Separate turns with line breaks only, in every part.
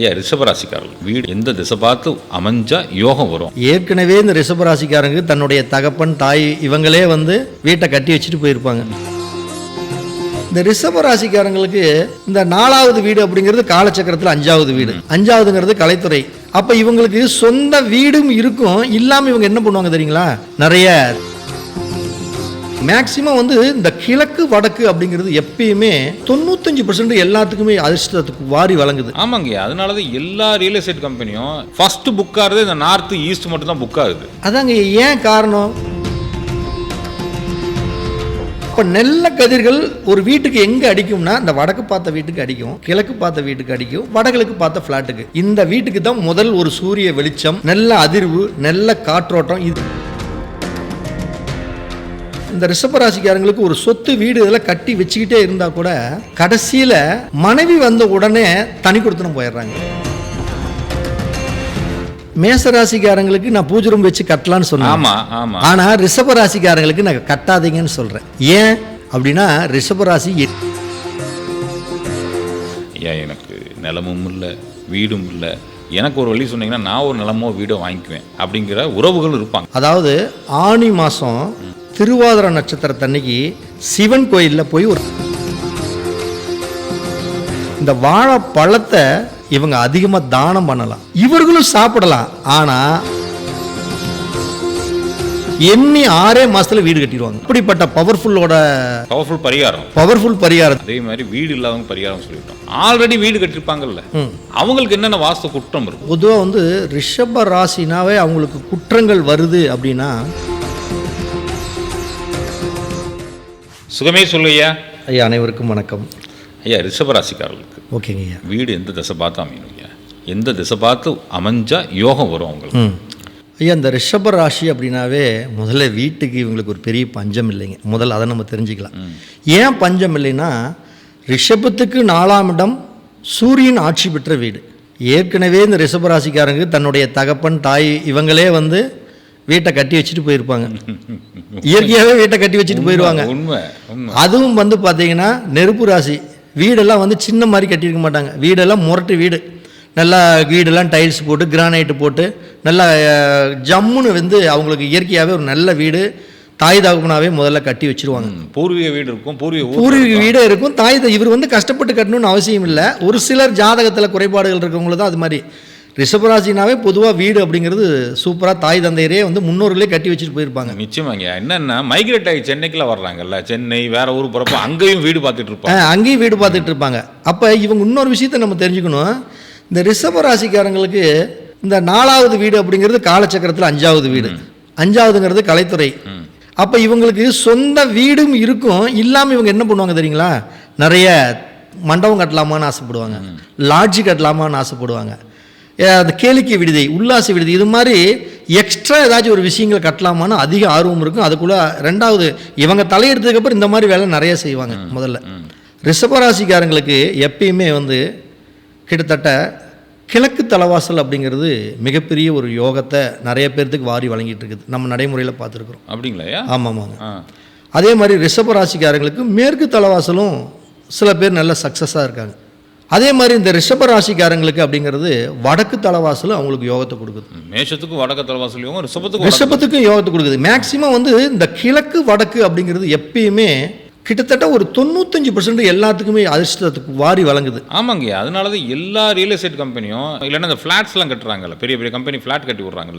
ஐயா ரிஷபராசிக்காரர்கள். வீடு எந்த திசை பார்த்து அமைஞ்சா யோகம் வரும்.
ஏற்கனவே இந்த ரிஷபராசிக்காரங்க தன்னுடைய தகப்பன் தாய் இவங்களே வந்து வீட்டை கட்டி வச்சுட்டு போயிருப்பாங்க. இந்த ரிஷபராசிக்காரங்களுக்கு இந்த நாலாவது வீடு அப்படிங்கிறது காலச்சக்கரத்தில் அஞ்சாவது வீடு. அஞ்சாவதுங்கிறது கலைத்துறை. அப்போ இவங்களுக்கு சொந்த வீடும் இருக்கும். இல்லாமல் இவங்க என்ன பண்ணுவாங்க தெரியுங்களா? நிறைய மேக்சிமம் வந்து இந்த கிழக்கு வடக்கு அப்படிங்கிறது எப்பயுமே தொண்ணூத்தஞ்சு பர்சன்ட் எல்லாத்துக்குமே அதிர்ஷ்டத்துக்கு வாரி வழங்குது.
ஆமாங்க அதனால தான் எல்லா ரியல் எஸ்டேட் கம்பெனியும் ஃபர்ஸ்ட் புக் ஆகுது இந்த நார்த் ஈஸ்ட் மட்டும் தான் புக் ஆகுது.
அதாங்க ஏன் காரணம்? இப்போ நெல்ல கதிர்கள் ஒரு வீட்டுக்கு எங்கே அடிக்கும்னா இந்த வடக்கு பார்த்த வீட்டுக்கு அடிக்கும் கிழக்கு பார்த்த வீட்டுக்கு அடிக்கும் வடகிழக்கு பார்த்த ஃப்ளாட்டுக்கு இந்த வீட்டுக்கு தான் முதல் ஒரு சூரிய வெளிச்சம் நல்ல அதிர்வு நல்ல காற்றோட்டம் இது இந்த ரிஷபராசிக்காரங்களுக்கு ஒரு சொத்து வீடு இதெல்லாம் கட்டி வச்சுக்கிட்டே இருந்தா கூட கடைசியில மனைவி வந்த உடனே தனி கொடுத்துன்னு போயிடுறாங்க. மேசராசிக்காரங்களுக்கு நான் பூஜை ரூம் வச்சு கட்டலான்னு சொன்னேன்.
ஆமா ஆமா.
ஆனா ரிஷப ராசிக்காரங்களுக்கு நான் கட்டாதீங்கன்னு சொல்றேன். ஏன் அப்படின்னா ரிஷப ராசி எ-
ஐயா எனக்கு நிலமும் இல்லை வீடும் இல்லை. எனக்கு ஒரு வழி சொன்னீங்கன்னா நான் ஒரு நிலமோ வீடோ வாங்கிக்குவேன் அப்படிங்கிற உறவுகள் இருப்பாங்க.
அதாவது ஆனி மாசம் திருவாதிர நட்சத்திரத்தன்னைக்கு சிவன் கோயில்ல போய் ஒரு இந்த வாழைப்பழத்தை இவங்க அதிகமா தானம் பண்ணலாம். இவர்களும் சாப்பிடலாம். ஆனா எண்ணி ஆறே மாசத்துல வீடு கட்டிடுவாங்க. இப்படிப்பட்ட பவர்ஃபுல்லோட
பவர்ஃபுல் பரிகாரம்.
பவர்ஃபுல் பரிகாரம்.
அதே மாதிரி வீடு இல்லாதவங்க பரிகாரம் சொல்லிட்டோம். ஆல்ரெடி வீடு கட்டிருப்பாங்கல்ல. அவங்களுக்கு என்னென்ன வாஸ்து குற்றம் இருக்கும்?
பொதுவாக வந்து ரிஷப ராசினாவே அவங்களுக்கு குற்றங்கள் வருது அப்படின்னா
சுகமே சொல்லுயா
ஐயா அனைவருக்கும் வணக்கம்.
ஐயா ரிஷபராசிக்காரர்களுக்கு.
ஓகேங்க ஐயா.
வீடு எந்த திசை பார்த்து அமையணும் ஐயா எந்த திசை பார்த்து அமைஞ்சா யோகம் வரும் அவங்களுக்கு.
ம். ஐயா இந்த ரிஷப ராசி அப்படின்னாவே முதல்ல வீட்டுக்கு இவங்களுக்கு ஒரு பெரிய பஞ்சம் இல்லைங்க. முதல்ல அதை நம்ம தெரிஞ்சுக்கலாம். ஏன் பஞ்சம் இல்லைன்னா ரிஷபத்துக்கு நாலாம் இடம் சூரியன் ஆட்சி பெற்ற வீடு. ஏற்கனவே இந்த ரிஷப ராசிக்காரங்க தன்னுடைய தகப்பன் தாய் இவங்களே வந்து வீட்டை கட்டி வச்சுட்டு போயிருப்பாங்க. இயற்கையாகவே வீட்டை கட்டி வச்சுட்டு போயிடுவாங்க
உண்மை
அதுவும் வந்து பார்த்தீங்கன்னா நெருப்பு ராசி. வீடெல்லாம் வந்து சின்ன மாதிரி கட்டியிருக்க மாட்டாங்க. வீடெல்லாம் முரட்டு வீடு. நல்லா வீடெல்லாம் டைல்ஸ் போட்டு கிரானைட்டு போட்டு நல்லா ஜம்முன்னு வந்து அவங்களுக்கு இயற்கையாகவே ஒரு நல்ல வீடு. தாய் தகப்பனாவே முதல்ல கட்டி வச்சிருவாங்க.
பூர்வீக வீடு இருக்கும் பூர்வீக
பூர்வீக வீடே இருக்கும். தாய் இவர் வந்து கஷ்டப்பட்டு கட்டணும்னு அவசியம் இல்லை. ஒரு சிலர் ஜாதகத்தில் குறைபாடுகள் இருக்கவங்களுக்கு தான் அது மாதிரி. ரிஷபராசினாவே பொதுவாக வீடு அப்படிங்கிறது சூப்பராக தாய் தந்தையரே வந்து முன்னோர்களே கட்டி வச்சுட்டு போயிருப்பாங்க.
நிச்சயமாங்க. என்னன்னா மைக்ரேட் ஆகி சென்னைக்குலாம் வர்றாங்கல்ல சென்னை வேற ஊர் போறப்ப அங்கேயும் வீடு பார்த்துட்டு இருப்பாங்க.
அங்கேயும் வீடு பார்த்துட்டு இருப்பாங்க. அப்போ இவங்க இன்னொரு விஷயத்த நம்ம தெரிஞ்சுக்கணும். இந்த ரிஷப ராசிக்காரங்களுக்கு இந்த நாலாவது வீடு அப்படிங்கிறது காலச்சக்கரத்தில் அஞ்சாவது வீடு. அஞ்சாவதுங்கிறது கலைத்துறை. அப்போ இவங்களுக்கு சொந்த வீடும் இருக்கும். இல்லாமல் இவங்க என்ன பண்ணுவாங்க தெரியுங்களா? நிறைய மண்டபம் கட்டலாமான்னு ஆசைப்படுவாங்க. லாட்ஜி கட்டலாமான்னு ஆசைப்படுவாங்க. அந்த கேளிக்கை விடுதி உல்லாச விடுதி இது மாதிரி எக்ஸ்ட்ரா ஏதாச்சும் ஒரு விஷயங்கள் கட்டலாமான்னு அதிக ஆர்வம் இருக்கும். அதுக்குள்ள ரெண்டாவது இவங்க தலையெடுத்ததுக்கு அப்புறம் இந்த மாதிரி வேலை நிறைய செய்வாங்க முதல்ல. ரிஷபராசிக்காரங்களுக்கு எப்பயுமே வந்து கிட்டத்தட்ட கிழக்கு தலைவாசல் அப்படிங்கிறது மிகப்பெரிய ஒரு யோகத்தை நிறைய பேர்த்துக்கு வாரி வழங்கிட்டு இருக்குது. நம்ம நடைமுறையில் பார்த்துருக்குறோம்.
அப்படிங்களா
ஆமாம் ஆமாங்க
ஆ.
அதே மாதிரி ரிஷபராசிக்காரங்களுக்கு மேற்கு தலைவாசலும் சில பேர் நல்ல சக்ஸஸாக இருக்காங்க. அதே மாதிரி இந்த ரிஷபராசிக்காரங்களுக்கு அப்படிங்கிறது வடக்கு தலைவாசலும் அவங்களுக்கு யோகத்தை கொடுக்குது.
மேஷத்துக்கும் வடக்கு தலைவாசலையும் ரிஷபத்துக்கும் வடக்கு-
ரிஷபத்துக்கும் யோகத்தை கொடுக்குது. மேக்சிமம் வந்து இந்த கிழக்கு வடக்கு அப்படிங்கிறது எப்பயுமே கிட்டத்தட்ட ஒரு தொண்ணூத்தஞ்சு பர்சன்ட் எல்லாத்துக்குமே அதிர்ஷ்டத்துக்கு வாரி வழங்குது.
ஆமாங்க அதனால தான் எல்லா ரியல் எஸ்டேட் கம்பெனியும் இல்லைன்னா இந்த ஃப்ளாட்ஸ்லாம் கட்டுறாங்கல்ல பெரிய பெரிய கம்பெனி ஃப்ளாட் கட்டி விட்றாங்கல்ல.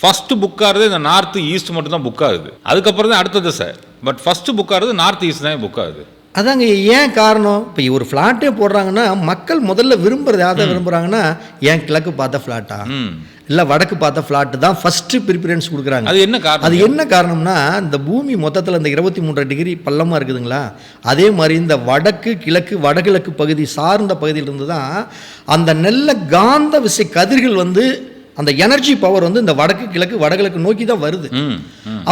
ஃபர்ஸ்ட் புக் ஆகுது இந்த நார்த் ஈஸ்ட் மட்டும் தான் புக் ஆகுது. அதுக்கப்புறம் தான் அடுத்த திசை. பட் ஃபர்ஸ்ட் புக் ஆகுது நார்த் ஈஸ்ட் தான் புக் ஆகுது.
அதாங்க ஏன் காரணம்? இப்போ ஒரு ஃப்ளாட்டே போடுறாங்கன்னா மக்கள் முதல்ல விரும்புறது யாரை விரும்புகிறாங்கன்னா ஏன் கிழக்கு பார்த்த ஃப்ளாட்டா இல்லை வடக்கு பார்த்த ஃப்ளாட்டு தான் ஃபஸ்ட்டு ப்ரிஃபரன்ஸ் கொடுக்குறாங்க.
அது என்ன காரணம்?
அது என்ன காரணம்னா இந்த பூமி மொத்தத்தில் இந்த இருபத்தி மூன்றரை டிகிரி பள்ளமாக இருக்குதுங்களா? அதே மாதிரி இந்த வடக்கு கிழக்கு வடகிழக்கு பகுதி சார்ந்த பகுதியிலிருந்து தான் அந்த நெல்ல காந்த விசை கதிர்கள் வந்து அந்த எனர்ஜி பவர் வந்து இந்த வடக்கு கிழக்கு வடகிழக்கு நோக்கி தான் வருது.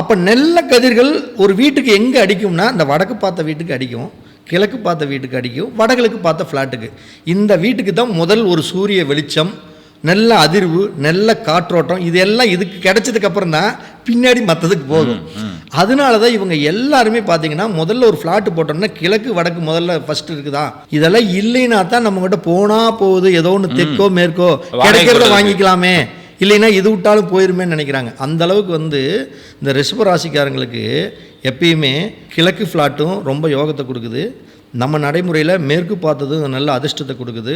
அப்போ நெல்ல கதிர்கள் ஒரு வீட்டுக்கு எங்கே அடிக்கும்னா இந்த வடக்கு பார்த்த வீட்டுக்கு அடிக்கும். கிழக்கு பார்த்த வீட்டுக்கு அடிக்கும் வடகிழக்கு பார்த்த ஃப்ளாட்டுக்கு இந்த வீட்டுக்கு தான் முதல் ஒரு சூரிய வெளிச்சம் நல்ல அதிர்வு நல்ல காற்றோட்டம் இதெல்லாம் இதுக்கு கிடைச்சதுக்கு அப்புறம் தான் பின்னாடி மற்றதுக்கு போகும் அதனால தான் இவங்க எல்லாருமே பார்த்தீங்கன்னா முதல்ல ஒரு ஃப்ளாட் போட்டோம்னா கிழக்கு வடக்கு முதல்ல ஃபர்ஸ்ட் இருக்குதா? இதெல்லாம் இல்லைன்னா தான் நம்ம கிட்ட போனா போகுது ஏதோ ஒன்று தெற்கோ மேற்கோ கிடைக்கிறத. வாங்கிக்கலாமே. இல்லைன்னா இது விட்டாலும் போயிருமேன்னு நினைக்கிறாங்க. அந்த அளவுக்கு வந்து இந்த ரிஷப ராசிக்காரங்களுக்கு எப்பயுமே கிழக்கு ஃப்ளாட்டும் ரொம்ப யோகத்தை கொடுக்குது. நம்ம நடைமுறையில் மேற்கு பார்த்ததும் நல்ல அதிர்ஷ்டத்தை கொடுக்குது.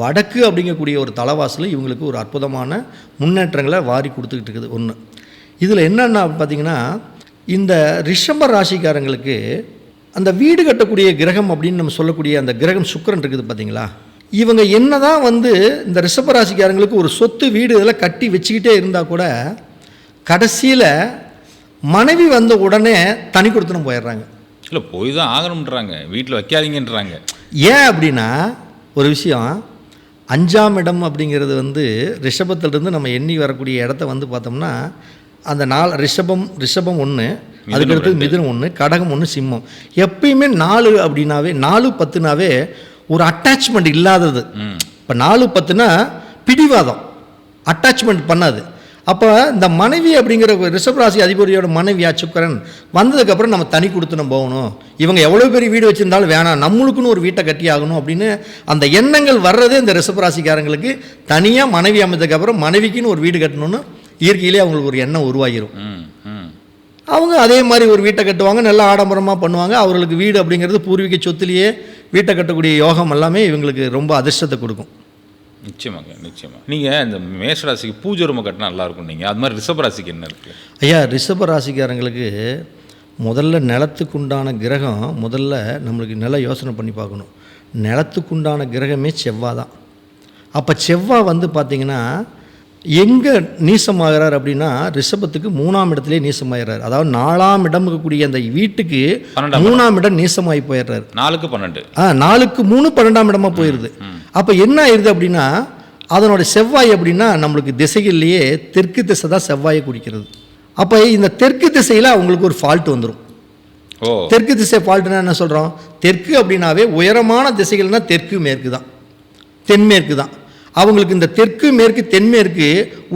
வடக்கு அப்படிங்கக்கூடிய ஒரு தலைவாசல் இவங்களுக்கு ஒரு அற்புதமான முன்னேற்றங்களை வாரி கொடுத்துக்கிட்டு இருக்குது ஒன்று இதில் என்னென்னா பார்த்திங்கன்னா இந்த ரிஷப ராசிக்காரங்களுக்கு அந்த வீடு கட்டக்கூடிய கிரகம் அப்படின்னு நம்ம சொல்லக்கூடிய அந்த கிரகம் சுக்கரன் இருக்குது பார்த்தீங்களா? இவங்க என்னதான் வந்து இந்த ரிஷப ராசிக்காரங்களுக்கு ஒரு சொத்து வீடு இதெல்லாம் கட்டி வச்சுக்கிட்டே இருந்தால் கூட கடைசியில் மனைவி வந்த உடனே தனி கொடுத்துன்னு போயிடுறாங்க.
இல்லை போய் தான் ஆகணுன்றாங்க வீட்டில் வைக்காதீங்கன்றாங்க.
ஏன் அப்படின்னா ஒரு விஷயம் அஞ்சாம் இடம் அப்படிங்கிறது வந்து ரிஷபத்திலிருந்து நம்ம எண்ணி வரக்கூடிய இடத்த வந்து பார்த்தோம்னா அந்த நாள் ரிஷபம் ரிஷபம் ஒன்று அதுக்கடுத்து மிதுனம் ஒன்று கடகம் ஒன்று சிம்மம். எப்பயுமே நாலு அப்படின்னாவே நாலு பத்துனாவே ஒரு அட்டாச்மெண்ட் இல்லாதது. இப்போ நாலு பத்துனா பிடிவாதம். அட்டாச்மெண்ட் பண்ணாது. அப்போ இந்த மனைவி அப்படிங்கிற ஒரு ரிஷபராசி அதிபதியோட மனைவியா சுக்கரன் வந்ததுக்கப்புறம் நம்ம தனி கொடுத்து நம்ம போகணும். இவங்க எவ்வளோ பெரிய வீடு வச்சிருந்தாலும் வேணாம். நம்மளுக்குன்னு ஒரு வீட்டை கட்டி ஆகணும் அப்படின்னு அந்த எண்ணங்கள் வர்றதே இந்த ரிஷபராசிக்காரங்களுக்கு தனியாக மனைவி அமைந்ததுக்கப்புறம் மனைவிக்குன்னு ஒரு வீடு கட்டணும்னு இயற்கையிலே அவங்களுக்கு ஒரு எண்ணம் உருவாகிரும். அவங்க அதே மாதிரி ஒரு வீட்டை கட்டுவாங்க நல்லா ஆடம்பரமாக பண்ணுவாங்க. அவர்களுக்கு வீடு அப்படிங்கிறது பூர்வீக சொத்துலேயே வீட்டை கட்டக்கூடிய யோகம் எல்லாமே இவங்களுக்கு ரொம்ப அதிர்ஷ்டத்தை கொடுக்கும்.
நிச்சயமாங்க நிச்சயமா. நீங்கள் இந்த மேஷராசிக்கு பூஜை ரூமை கட்டினா நல்லா இருக்கும் நீங்கள் அது மாதிரி ரிஷபராசிக்கு என்ன இருக்குது
ஐயா ரிஷப ராசிக்காரங்களுக்கு முதல்ல நிலத்துக்குண்டான கிரகம் முதல்ல நம்மளுக்கு நல்லா யோசனை பண்ணி பார்க்கணும். நிலத்துக்குண்டான கிரகமே செவ்வாய் தான் அப்போ செவ்வாய் வந்து பார்த்திங்கன்னா எங்கே நீசமாகிறார் அப்படின்னா ரிஷபத்துக்கு மூணாம் இடத்துலேயே நீசமாகிறார். அதாவது நாலாம் இடம் இருக்கக்கூடிய அந்த வீட்டுக்கு மூணாம் இடம் நீசமாகி போயிடுறாரு.
நாலுக்கு பன்னெண்டு.
ஆ நாலுக்கு மூணு பன்னெண்டாம் இடமா போயிடுது அப்போ என்ன ஆயிடுது அப்படின்னா அதனோட செவ்வாய் அப்படின்னா நம்மளுக்கு திசைகள்லேயே தெற்கு திசை தான் செவ்வாயை குறிக்கிறது. அப்போ இந்த தெற்கு திசையில் அவங்களுக்கு ஒரு ஃபால்ட் வந்துடும் தெற்கு திசை ஃபால்ட்னா என்ன சொல்கிறோம் தெற்கு அப்படின்னாவே உயரமான திசைகள்னா தெற்கு மேற்கு தான். தென்மேற்கு தான். அவங்களுக்கு இந்த தெற்கு மேற்கு தென்மேற்கு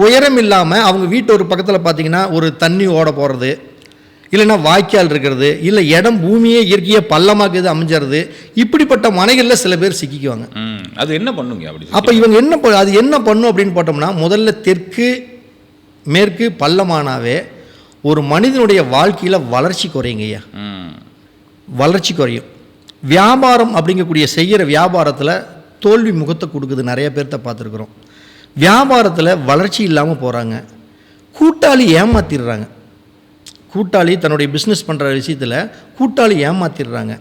உயரம் இல்லாமல் அவங்க வீட்டு ஒரு பக்கத்தில் பார்த்தீங்கன்னா ஒரு தண்ணி ஓட போகிறது இல்லைன்னா வாய்க்கால் இருக்கிறது இல்லை இடம் பூமியே இயற்கையாக பள்ளமாக்குது அமைஞ்சிறது. இப்படிப்பட்ட மனைகளில் சில பேர் சிக்கிக்குவாங்க.
அது என்ன பண்ணுங்க அப்படி
அப்போ இவங்க என்ன அது என்ன பண்ணும் அப்படின்னு போட்டோம்னா முதல்ல தெற்கு மேற்கு பள்ளமானாவே ஒரு மனிதனுடைய வாழ்க்கையில் வளர்ச்சி குறையுங்க ஐயா. வளர்ச்சி குறையும். வியாபாரம் அப்படிங்கக்கூடிய செய்கிற வியாபாரத்தில் தோல்வி முகத்தை கொடுக்குது. நிறைய பேர்த்த பார்த்துருக்குறோம். வியாபாரத்தில் வளர்ச்சி இல்லாமல் போகிறாங்க கூட்டாளி ஏமாத்திடுறாங்க. கூட்டாளி தன்னுடைய பிஸ்னஸ் பண்ணுற விஷயத்தில் கூட்டாளி ஏமாத்திடுறாங்க.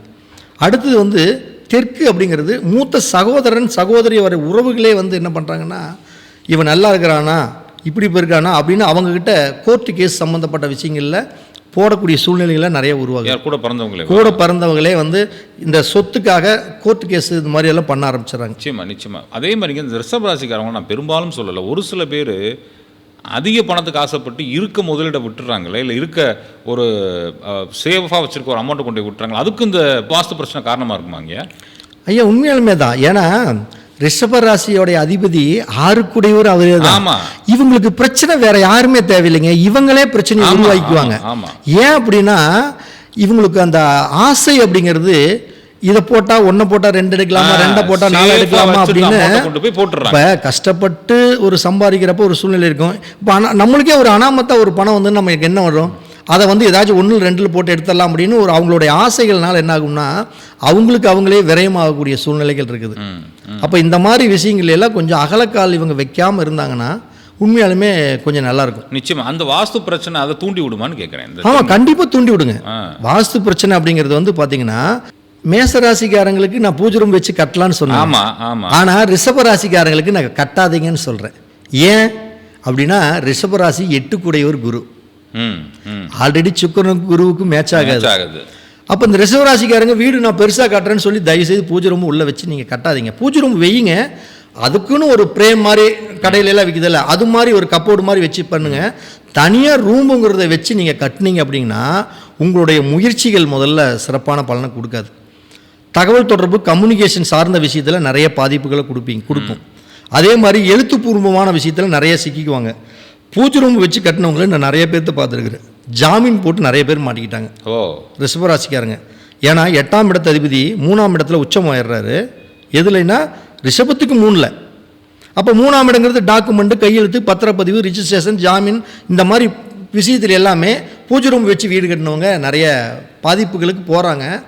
அடுத்தது வந்து தெற்கு அப்படிங்கிறது மூத்த சகோதரன் சகோதரி வர உறவுகளே வந்து என்ன பண்ணுறாங்கன்னா இவன் நல்லா இருக்கிறானா இப்படி போயிருக்கானா அப்படின்னு அவங்கக்கிட்ட கோர்ட்டு கேஸ் சம்மந்தப்பட்ட விஷயங்களில் போடக்கூடிய சூழ்நிலைகளை நிறைய உருவாகுது.
கூட பிறந்தவங்களே?
கூட பிறந்தவங்களே வந்து இந்த சொத்துக்காக கோர்ட்டு கேஸ் இது மாதிரி எல்லாம் பண்ண ஆரம்பிச்சிடுறாங்க.
நிச்சயமா நிச்சயமா. அதே மாதிரிங்க இந்த ரிஷபராசிக்காரங்க நான் பெரும்பாலும் சொல்லலை. ஒரு சில பேர் அதிக பணத்துக்கு ஆசைப்பட்டு இருக்க முதலீட விட்டுறாங்களே இல்லை இருக்க ஒரு சேஃபாக வச்சிருக்க ஒரு அமௌண்ட்டை கொண்டு போய் விட்டுறாங்களா அதுக்கு இந்த வாஸ்து பிரச்சனை காரணமாக இருக்குமாங்க
ஐயா உண்மையாலுமே தான். ஏன்னா ரிஷப ராசியோடைய அதிபதி ஆறுக்குடையவர் அவரே தான் இவங்களுக்கு பிரச்சனை வேற யாருமே தேவையில்லைங்க. இவங்களே பிரச்சனையை உருவாக்கிக்குவாங்க. ஏன் அப்படின்னா இவங்களுக்கு அந்த ஆசை அப்படிங்கிறது இதை போட்டா ஒன்றை போட்டா ரெண்டு எடுக்கலாமா ரெண்டை போட்டா நாலு எடுக்கலாமா அப்படின்னு இப்போ கஷ்டப்பட்டு ஒரு சம்பாதிக்கிறப்ப ஒரு சூழ்நிலை இருக்கும். இப்போ அனா நம்மளுக்கே ஒரு அனாமத்தா ஒரு பணம் வந்து நமக்கு என்ன வரும்? அதை வந்து ஏதாச்சும் ஒன்று ரெண்டில் போட்டு எடுத்துடலாம் அப்படின்னு ஒரு அவங்களுடைய ஆசைகள்னால என்ன ஆகும்னா அவங்களுக்கு அவங்களே விரயமாகக்கூடிய சூழ்நிலைகள் இருக்குது. அப்போ இந்த மாதிரி விஷயங்கள் எல்லாம் கொஞ்சம் அகலக்கால் இவங்க வைக்காமல் இருந்தாங்கன்னா உண்மையாலுமே கொஞ்சம் நல்லா இருக்கும்.
நிச்சயமா. அந்த வாஸ்து பிரச்சனை அதை தூண்டி விடுமான்னு கேட்குறேன்
ஆமாம் கண்டிப்பாக தூண்டி. விடுங்க. வாஸ்து பிரச்சனை அப்படிங்கிறது வந்து பார்த்தீங்கன்னா மேசராசிக்காரங்களுக்கு நான் பூஜை ரூம் வச்சு கட்டலான்னு சொன்னேன்.
ஆமா ஆமா.
ஆனால் ரிஷப ராசிக்காரங்களுக்கு நான் கட்டாதீங்கன்னு சொல்கிறேன் ஏன்? அப்படின்னா ரிஷப ராசி எட்டுக்குடையவர் குரு. ஆல்ரெடி சுக்கரனுக்கு குருவுக்கு மேட்ச் ஆகாது. அப்போ இந்த ரிஷப ராசிக்காரங்க வீடு நான் பெருசாக கட்டுறேன்னு சொல்லி தயவுசெய்து பூஜை ரூம் உள்ளே வச்சு நீங்கள் கட்டாதீங்க. பூஜை ரூம் வையுங்க அதுக்குன்னு ஒரு பிரேம் மாதிரி கடையில எல்லாம் விற்குதில்ல அது மாதிரி ஒரு கப்போர்டு மாதிரி வச்சு பண்ணுங்க. தனியாக ரூமுங்கிறத வச்சு நீங்கள் கட்டுனீங்க அப்படின்னா உங்களுடைய முயற்சிகள் முதல்ல சிறப்பான பலனை கொடுக்காது. தகவல் தொடர்பு கம்யூனிகேஷன் சார்ந்த விஷயத்தில் நிறைய பாதிப்புகளை கொடுப்பீங்க கொடுக்கும். அதே மாதிரி எழுத்துப்பூர்வமான விஷயத்தில் நிறைய சிக்கிக்குவாங்க. பூஜை ரூம் வச்சு கட்டினவங்கள நான் நிறைய பேர்த்த பார்த்துருக்குறேன். ஜாமீன் போட்டு நிறைய பேர் மாட்டிக்கிட்டாங்க.
ஓ.
ரிஷபராசிக்காரங்க. ஏன்னா எட்டாம் இடத்து அதிபதி மூணாம் இடத்துல உச்சமாயிடுறாரு எதுலைன்னா ரிஷபத்துக்கு மூணில். அப்போ மூணாம் இடங்கிறது டாக்குமெண்ட்டு கையெழுத்து பத்திரப்பதிவு ரிஜிஸ்ட்ரேஷன் ஜாமீன் இந்த மாதிரி விஷயத்தில் எல்லாமே பூஜை ரூம் வச்சு வீடு கட்டினவங்க நிறைய பாதிப்புகளுக்கு போகிறாங்க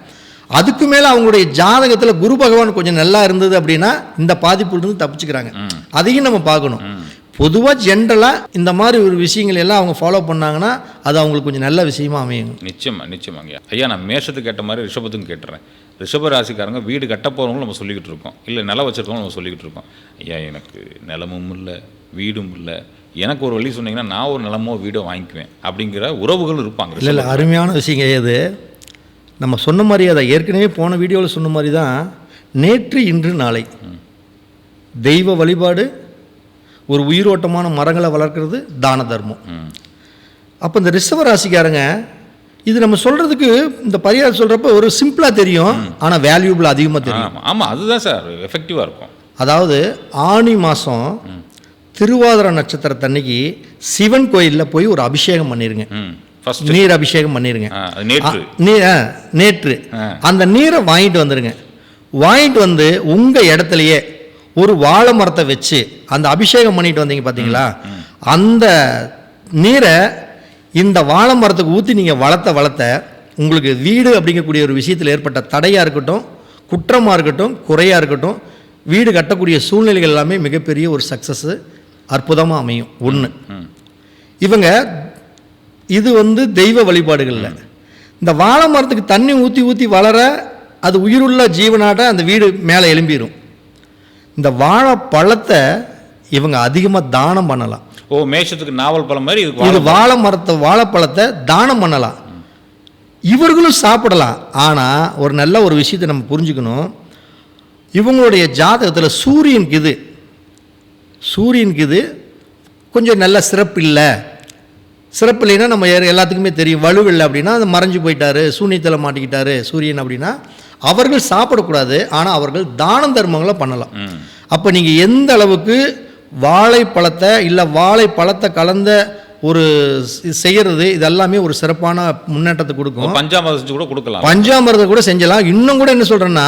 அதுக்கு மேலே அவங்களுடைய ஜாதகத்தில் குரு பகவான் கொஞ்சம் நல்லா இருந்தது அப்படின்னா இந்த பாதிப்புலேருந்து தப்பிச்சுக்கிறாங்க. அதையும் நம்ம பார்க்கணும். பொதுவாக ஜென்ரலாக இந்த மாதிரி ஒரு விஷயங்கள் எல்லாம் அவங்க ஃபாலோ பண்ணாங்கன்னா அது அவங்களுக்கு கொஞ்சம் நல்ல விஷயமா அமையும்.
நிச்சயமா நிச்சயமாங்க ஐயா. நான் மேஷத்துக்கு கேட்ட மாதிரி ரிஷபத்துக்கும் கேட்டுறேன். ரிஷப ராசிக்காரங்க வீடு கட்ட போகிறவங்களும் நம்ம சொல்லிக்கிட்டு இருக்கோம். இல்லை நிலம் வச்சிருக்கவங்களும் நம்ம சொல்லிக்கிட்டு இருக்கோம். ஐயா எனக்கு நிலமும் இல்லை வீடும் இல்லை. எனக்கு ஒரு வழி சொன்னீங்கன்னா நான் ஒரு நிலமோ வீடோ வாங்கிக்குவேன் அப்படிங்கிற உறவுகள் இருப்பாங்க
இல்லை இல்லை அருமையான விஷயங்க இது. நம்ம சொன்ன மாதிரி அதை ஏற்கனவே போன வீடியோவில் சொன்ன மாதிரி தான் நேற்று இன்று நாளை. தெய்வ வழிபாடு ஒரு உயிரோட்டமான மரங்களை வளர்க்குறது தான தர்மம். அப்போ இந்த ரிஷப ராசிக்காரங்க இது நம்ம சொல்கிறதுக்கு இந்த பரிகாரம் சொல்கிறப்ப ஒரு சிம்பிளாக தெரியும் ஆனால் வேல்யூபிள் அதிகமாக தெரியும்.
ஆமாம் அதுதான் சார் எஃபெக்டிவாக இருக்கும்.
அதாவது ஆனி மாதம் திருவாதிரை நட்சத்திரத்தன்னைக்கு சிவன் கோயிலில் போய் ஒரு அபிஷேகம்
ஃபர்ஸ்ட்
நீர் அபிஷேகம் பண்ணிருங்க.
அது நேற்று.
அந்த நீரை வாங்கிட்டு வந்துருங்க. வாங்கிட்டு வந்து உங்க இடத்துலயே ஒரு வாழை மரத்தை வச்சு அந்த அபிஷேகம் பண்ணிட்டு வந்தீங்க பார்த்தீங்களா அந்த நீரை இந்த வாழை மரத்துக்கு ஊற்றி நீங்கள் வளர்த்த வளர்த்த உங்களுக்கு வீடு அப்படிங்கக்கூடிய ஒரு விஷயத்தில் ஏற்பட்ட தடையாக இருக்கட்டும் குற்றமாக இருக்கட்டும் குறையாக இருக்கட்டும் வீடு கட்டக்கூடிய சூழ்நிலைகள் எல்லாமே மிகப்பெரிய ஒரு சக்ஸஸ்ஸு அற்புதமாக அமையும். ஒன்று இவங்க இது வந்து தெய்வ வழிபாடுகளில். இந்த வாழை மரத்துக்கு தண்ணி ஊற்றி ஊற்றி வளர அது உயிருள்ள ஜீவனாட்ட அந்த வீடு மேலே எழும்பிடும் இந்த வாழை பழத்தை இவங்க அதிகமாக தானம் பண்ணலாம்.
ஓ மேஷத்துக்கு நாவல் பழம் மாதிரி
இது
வாழை-
மரத்தை வாழைப்பழத்தை தானம் பண்ணலாம். இவர்களும் சாப்பிடலாம். ஆனால் ஒரு நல்ல ஒரு விஷயத்தை நம்ம புரிஞ்சுக்கணும். இவங்களுடைய ஜாதகத்தில் சூரியனுக்கு இது சூரியனுக்கு இது கொஞ்சம் நல்ல சிறப்பு இல்லை. சிறப்பு இல்லைன்னா நம்ம எல்லாத்துக்குமே தெரியும். வலுவில்லை அப்படின்னா அது மறைஞ்சு போயிட்டாரு. சூனியத்தில் மாட்டிக்கிட்டாரு சூரியன் அப்படின்னா அவர்கள் சாப்பிடக்கூடாது ஆனால் அவர்கள் தான தர்மங்களை பண்ணலாம். அப்போ நீங்கள் எந்த அளவுக்கு வாழைப்பழத்தை இல்லை வாழைப்பழத்தை கலந்த ஒரு செய்யறது இதெல்லாமே ஒரு சிறப்பான முன்னேற்றத்தை கொடுக்கும்.
பஞ்சாமரம் செஞ்சு கூட கொடுக்கலாம்.
பஞ்சாமிரதம் கூட செஞ்சலாம். இன்னும் கூட என்ன சொல்கிறேன்னா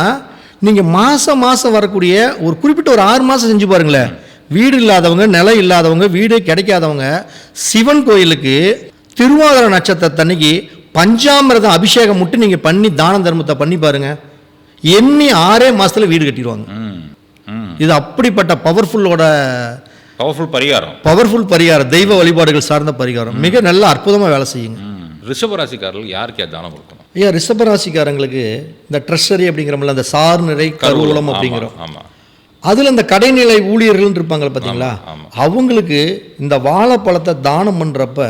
நீங்கள் மாதம் மாதம் வரக்கூடிய ஒரு குறிப்பிட்ட ஒரு ஆறு மாதம் செஞ்சு பாருங்களேன். வீடு இல்லாதவங்க நிலம் இல்லாதவங்க வீடு கிடைக்காதவங்க சிவன் கோயிலுக்கு திருவாதிர நட்சத்திரத்தன்னைக்கு பஞ்சாமிரதம் அபிஷேகம் மட்டும் நீங்கள் பண்ணி தான தர்மத்தை பண்ணி பாருங்க. எண்ணி ஆறே மாசத்துல வீடு கட்டிடுவாங்க. இது அப்படிப்பட்ட பவர்ஃபுல்லோட
பவர்ஃபுல் பரிகாரம்.
பவர்ஃபுல் பரிகாரம் தெய்வ வழிபாடுகள் சார்ந்த பரிகாரம். மிக நல்ல அற்புதமாக வேலை செய்யுங்க.
ரிஷபராசிக்காரர்கள் யாருக்கு யார் தானம் கொடுக்கணும்?
ஐயா ரிஷபராசிக்காரங்களுக்கு இந்த ட்ரெஷரி அப்படிங்கிறோம்ல அந்த சார் நிறை கருவூலம். அப்படிங்கிறோம்.
ஆமா.
அதில் இந்த கடைநிலை ஊழியர்கள் இருப்பாங்க பார்த்தீங்களா. அவங்களுக்கு இந்த வாழைப்பழத்தை தானம் பண்ணுறப்ப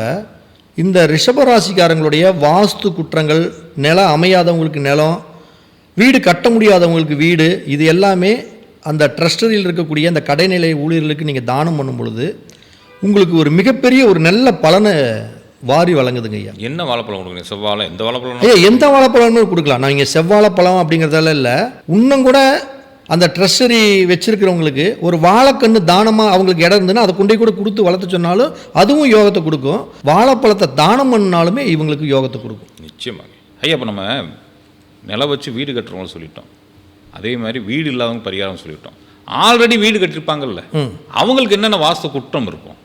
இந்த ரிஷபராசிக்காரங்களுடைய வாஸ்து குற்றங்கள் நிலம் அமையாதவங்களுக்கு நிலம் வீடு கட்ட முடியாதவங்களுக்கு வீடு இது எல்லாமே அந்த ட்ரஸ்டரியில் இருக்கக்கூடிய அந்த கடைநிலை ஊழியர்களுக்கு நீங்கள் தானம் பண்ணும் பொழுது உங்களுக்கு ஒரு மிகப்பெரிய ஒரு நல்ல பலனை வாரி வழங்குதுங்க ஐயா.
என்ன வாழைப்பழம் கொடுக்குறீங்க? செவ்வாழை? எந்த வாழைப்பழம்
ஐயா எந்த வாழைப்பழமும் கொடுக்கலாம். நான் இங்கே செவ்வாழைப்பழம் அப்படிங்கிறதால இல்லை. இன்னும் கூட அந்த ட்ரெஷரி வச்சிருக்கிறவங்களுக்கு ஒரு வாழைக்கன்று தானமாக அவங்களுக்கு இடம் இருந்ததுன்னா அதை கொண்டு கூட கொடுத்து வளர்த்து சொன்னாலும் அதுவும் யோகத்தை கொடுக்கும். வாழைப்பழத்தை தானம் பண்ணாலுமே இவங்களுக்கு யோகத்தை கொடுக்கும்.
நிச்சயமாக ஐயா இப்போ நம்ம நிலம் வச்சு வீடு கட்டுறவங்களும் சொல்லிட்டோம். அதே மாதிரி வீடு இல்லாதவங்க பரிகாரம் சொல்லிட்டோம். ஆல்ரெடி வீடு கட்டியிருப்பாங்கல்ல
ம்.
அவங்களுக்கு என்னென்ன வாஸ்து குற்றம் இருக்கும்?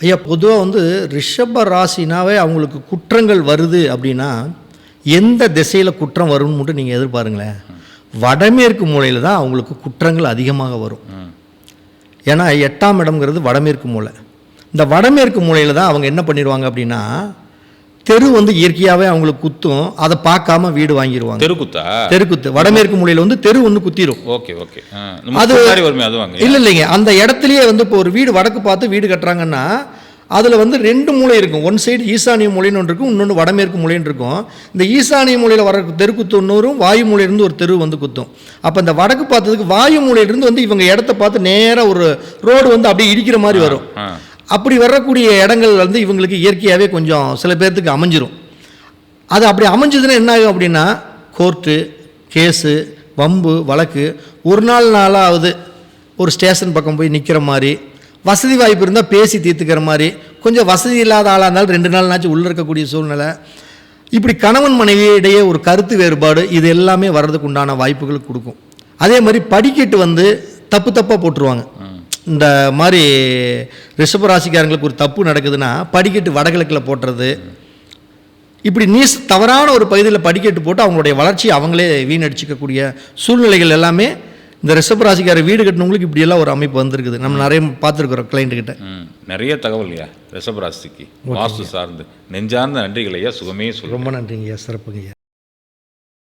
ஐயா பொதுவாக வந்து ரிஷப ராசினாவே அவங்களுக்கு குற்றங்கள் வருது அப்படின்னா எந்த திசையில் குற்றம் வரும்னு மட்டும் நீங்கள் எதிர்பாருங்களேன். வடமேற்கு மூலையில் தான் அவங்களுக்கு குற்றங்கள் அதிகமாக வரும். ஏன்னா எட்டாம் இடம்ங்கிறது வடமேற்கு மூலை. இந்த வடமேற்கு மூலையில் தான் அவங்க என்ன பண்ணிடுவாங்க அப்படின்னா தெரு வந்து இயற்கையாகவே அவங்களுக்கு குத்தும் அதை பார்க்காம வீடு வாங்கிடுவாங்க
தெருக்குத்தா
தெருக்குத்து வடமேற்கு மூலையில் வந்து தெரு வந்து குத்திரும்.
Okay okay.
அது- இல்லை இல்லைங்க. அந்த இடத்துலயே வந்து இப்போ ஒரு வீடு வடக்கு பார்த்து வீடு கட்டுறாங்கன்னா அதில் வந்து ரெண்டு மூலை இருக்கும். ஒன் சைடு ஈசானிய மூலைன்னு ஒன்று இருக்கும் இன்னொன்று வடமேற்கு மூலைன்னு இருக்கும். இந்த ஈசானிய மூலையில் வர தெருக்குத்து ஒன்றும் வாயு மூலையிலிருந்து ஒரு தெரு வந்து குத்தும். அப்போ இந்த வடக்கு பார்த்ததுக்கு வாயு மூலையிலிருந்து வந்து இவங்க இடத்த பார்த்து நேராக ஒரு ரோடு வந்து அப்படியே இடிக்கிற மாதிரி வரும். அப்படி வரக்கூடிய இடங்கள் வந்து இவங்களுக்கு இயற்கையாகவே கொஞ்சம் சில பேர்த்துக்கு அமைஞ்சிரும். அது அப்படி அமைஞ்சதுன்னா என்ன ஆகும் அப்படின்னா கோர்ட்டு கேஸு வம்பு வழக்கு ஒரு நாள் நாளாவது ஒரு ஸ்டேஷன் பக்கம் போய் நிற்கிற மாதிரி வசதி வாய்ப்பு இருந்தால் பேசி தீர்த்துக்கிற மாதிரி. கொஞ்சம் வசதி இல்லாத ஆளாக இருந்தாலும் ரெண்டு நாள்னாச்சும் உள்ளே இருக்கக்கூடிய சூழ்நிலை. இப்படி கணவன் மனைவி இடையே ஒரு கருத்து வேறுபாடு இது எல்லாமே வர்றதுக்கு உண்டான வாய்ப்புகள் கொடுக்கும். அதே மாதிரி படிக்கட்டு வந்து தப்பு தப்பாக போட்டுருவாங்க. இந்த மாதிரி ரிஷபராசிக்காரங்களுக்கு ஒரு தப்பு நடக்குதுன்னா படிக்கட்டு வடகிழக்கில் போட்டுறது. இப்படி நீஸ் தவறான ஒரு பகுதியில் படிக்கட்டு போட்டு அவங்களுடைய வளர்ச்சியை அவங்களே வீணடிச்சிக்கக்கூடிய சூழ்நிலைகள் எல்லாமே இந்த ரிஷபராசிக்கார வீடு கட்டினவங்களுக்கு இப்படியெல்லாம் ஒரு அமைப்பு வந்திருக்குது. நம்ம நிறைய பார்த்துருக்குறோம் கிளைண்ட் கிட்ட.
ம் நிறைய தகவல் ஐயா ரிஷபராசிக்கு வாஸ்து சார்ந்து. நெஞ்சார்ந்த நன்றிகள் ஐயா. சுகமே
ரொம்ப நன்றிங்க ஐயா சிறப்புங்க ஐயா